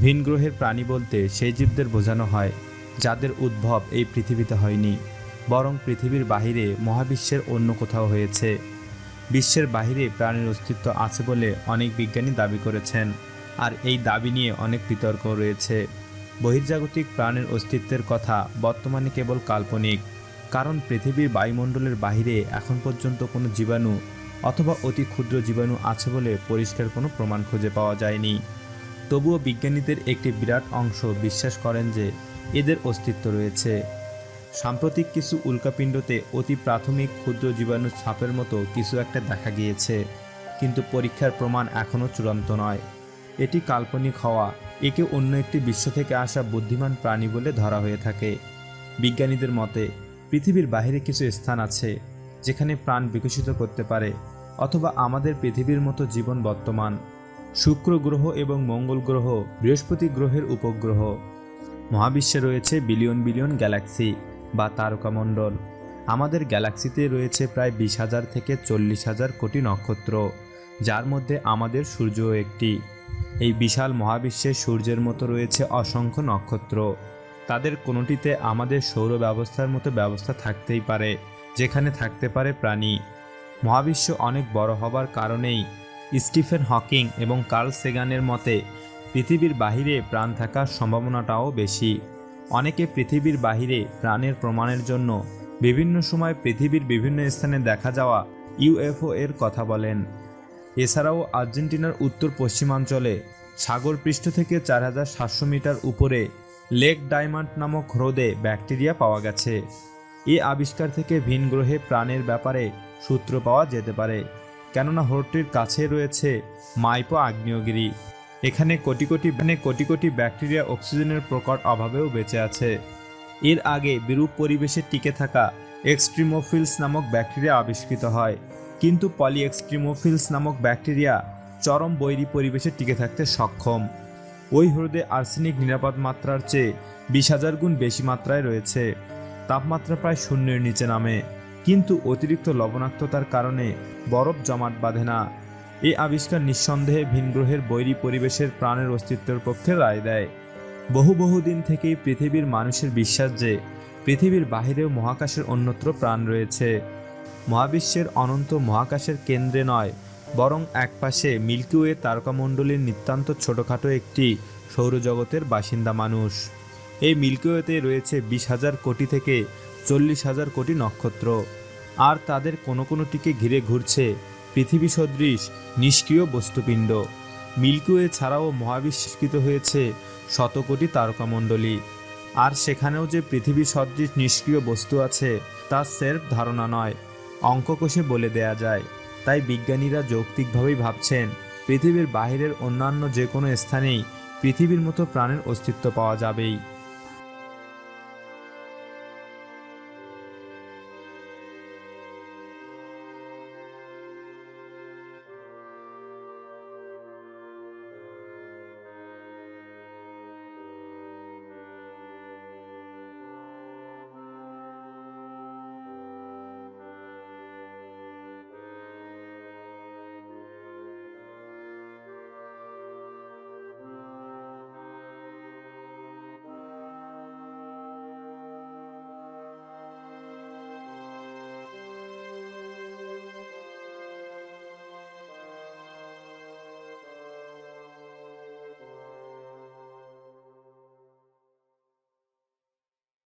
ভিন গ্রহের প্রাণী বলতে সেই জীবদের বোঝানো হয়, যাদের উদ্ভব এই পৃথিবীতে হয়নি, বরং পৃথিবীর বাহিরে মহাবিশ্বের অন্য কোথাও হয়েছে। বিশ্বের বাহিরে প্রাণীর অস্তিত্ব আছে বলে অনেক বিজ্ঞানী দাবি করেছেন, আর এই দাবি নিয়ে অনেক বিতর্ক রয়েছে। বহির্জাগতিক প্রাণের অস্তিত্বের কথা বর্তমানে কেবল কাল্পনিক, কারণ পৃথিবীর বায়ুমণ্ডলের বাহিরে এখন পর্যন্ত কোনো জীবাণু অথবা অতি ক্ষুদ্র জীবাণু আছে বলে পরিষ্কার কোনো প্রমাণ খুঁজে পাওয়া যায়নি। তবুও বিজ্ঞানীদের একটি বিরাট অংশ বিশ্বাস করেন যে এদের অস্তিত্ব রয়েছে। সাম্প্রতিক কিছু উল্কাপিণ্ডতে অতি প্রাথমিক ক্ষুদ্র জীবাণু ছাপের মতো কিছু একটা দেখা গিয়েছে, কিন্তু পরীক্ষার প্রমাণ এখনও চূড়ান্ত নয়। এটি কাল্পনিক হওয়া, একে অন্য একটি বিশ্ব থেকে আসা বুদ্ধিমান প্রাণী বলে ধরা হয়ে থাকে। বিজ্ঞানীদের মতে, পৃথিবীর বাইরে কিছু স্থান আছে, যেখানে প্রাণ বিকশিত করতে পারে, অথবা আমাদের পৃথিবীর মতো জীবন বর্তমান। শুক্র গ্রহ এবং মঙ্গল গ্রহ, বৃহস্পতি গ্রহের উপগ্রহ। মহাবিশ্বে রয়েছে বিলিয়ন বিলিয়ন গ্যালাক্সি বা তারকামণ্ডল। আমাদের গ্যালাক্সিতে রয়েছে প্রায় বিশ হাজার থেকে চল্লিশ হাজার কোটি নক্ষত্র, যার মধ্যে আমাদের সূর্যও একটি। এই বিশাল মহাবিশ্বে সূর্যের মতো রয়েছে অসংখ্য নক্ষত্র। তাদের কোনোটিতে আমাদের সৌর ব্যবস্থার মতো ব্যবস্থা থাকতেই পারে, যেখানে থাকতে পারে প্রাণী। মহাবিশ্ব অনেক বড় হবার কারণেই স্টিফেন হকিং এবং কার্ল সেগানের মতে, পৃথিবীর বাহিরে প্রাণ থাকার সম্ভাবনাটাও বেশি। অনেকে পৃথিবীর বাহিরে প্রাণের প্রমাণের জন্য বিভিন্ন সময় পৃথিবীর বিভিন্ন স্থানে দেখা যাওয়া ইউএফও এর কথা বলেন। এছাড়াও আর্জেন্টিনার উত্তর পশ্চিমাঞ্চলে সাগর পৃষ্ঠ থেকে চার হাজার সাতশো মিটার উপরে লেক ডায়মন্ড নামক হ্রদে ব্যাকটেরিয়া পাওয়া গেছে। এ আবিষ্কার থেকে ভিন গ্রহে প্রাণের ব্যাপারে সূত্র পাওয়া যেতে পারে। কেননা হ্রদটির কাছে রয়েছে মাইপো আগ্নেয়গিরি। এখানে কোটি কোটি কোটি কোটি ব্যাকটেরিয়া অক্সিজেনের প্রকট অভাবেও বেঁচে আছে। এর আগে বিরূপ পরিবেশে টিকে থাকা এক্সট্রিমোফিলস নামক ব্যাকটেরিয়া আবিষ্কৃত হয়। কিন্তু পলিএক্সট্রিমোফিলস নামক ব্যাকটেরিয়া চরম বৈরী পরিবেশে টিকে থাকতে সক্ষম। ওই হ্রদে আর্সেনিক নিরাপদ মাত্রার চেয়ে বিশ হাজার গুণ বেশি মাত্রায় রয়েছে। তাপমাত্রা প্রায় শূন্যের নিচে নামে। কিন্তু অতিরিক্ত লবণাক্ততার কারণে বরফ জমাট বাঁধে না। এই আবিষ্কার নিঃসন্দেহে ভিনগ্রহের বৈরী পরিবেশের প্রাণের অস্তিত্বের পক্ষে রায় দেয়। বহু বহু দিন থেকেই পৃথিবীর মানুষের বিশ্বাস যে পৃথিবীর বাহিরেও মহাকাশের অন্যত্র প্রাণ রয়েছে। মহাবিশ্বের অনন্ত মহাকাশের কেন্দ্রে নয়, বরং একপাশে মিল্কিওয়ে তারকামণ্ডলীর নিতান্ত ছোটোখাটো একটি সৌরজগতের বাসিন্দা মানুষ। এই মিল্কিওয়েতে রয়েছে বিশ হাজার কোটি থেকে চল্লিশ হাজার কোটি নক্ষত্র। আর তাদের কোনো কোনোটিকে ঘিরে ঘুরছে পৃথিবী সদৃশ, নিষ্ক্রিয় বস্তুপিণ্ড। মিল্কিওয়ে ছাড়াও মহাবিষ্কৃত হয়েছে শত কোটি তারকামণ্ডলী। আর সেখানেও যে পৃথিবী সদৃশ, নিষ্ক্রিয় বস্তু আছে, তা সেরফ ধারণা নয়, অঙ্ককোষে বলে দেয়া যায়। তাই বিজ্ঞানীরা যৌক্তিকভাবেই ভাবছেন, পৃথিবীর বাহিরের অন্যান্য যে কোনো স্থানেই পৃথিবীর মতো প্রাণের অস্তিত্ব পাওয়া যাবেই।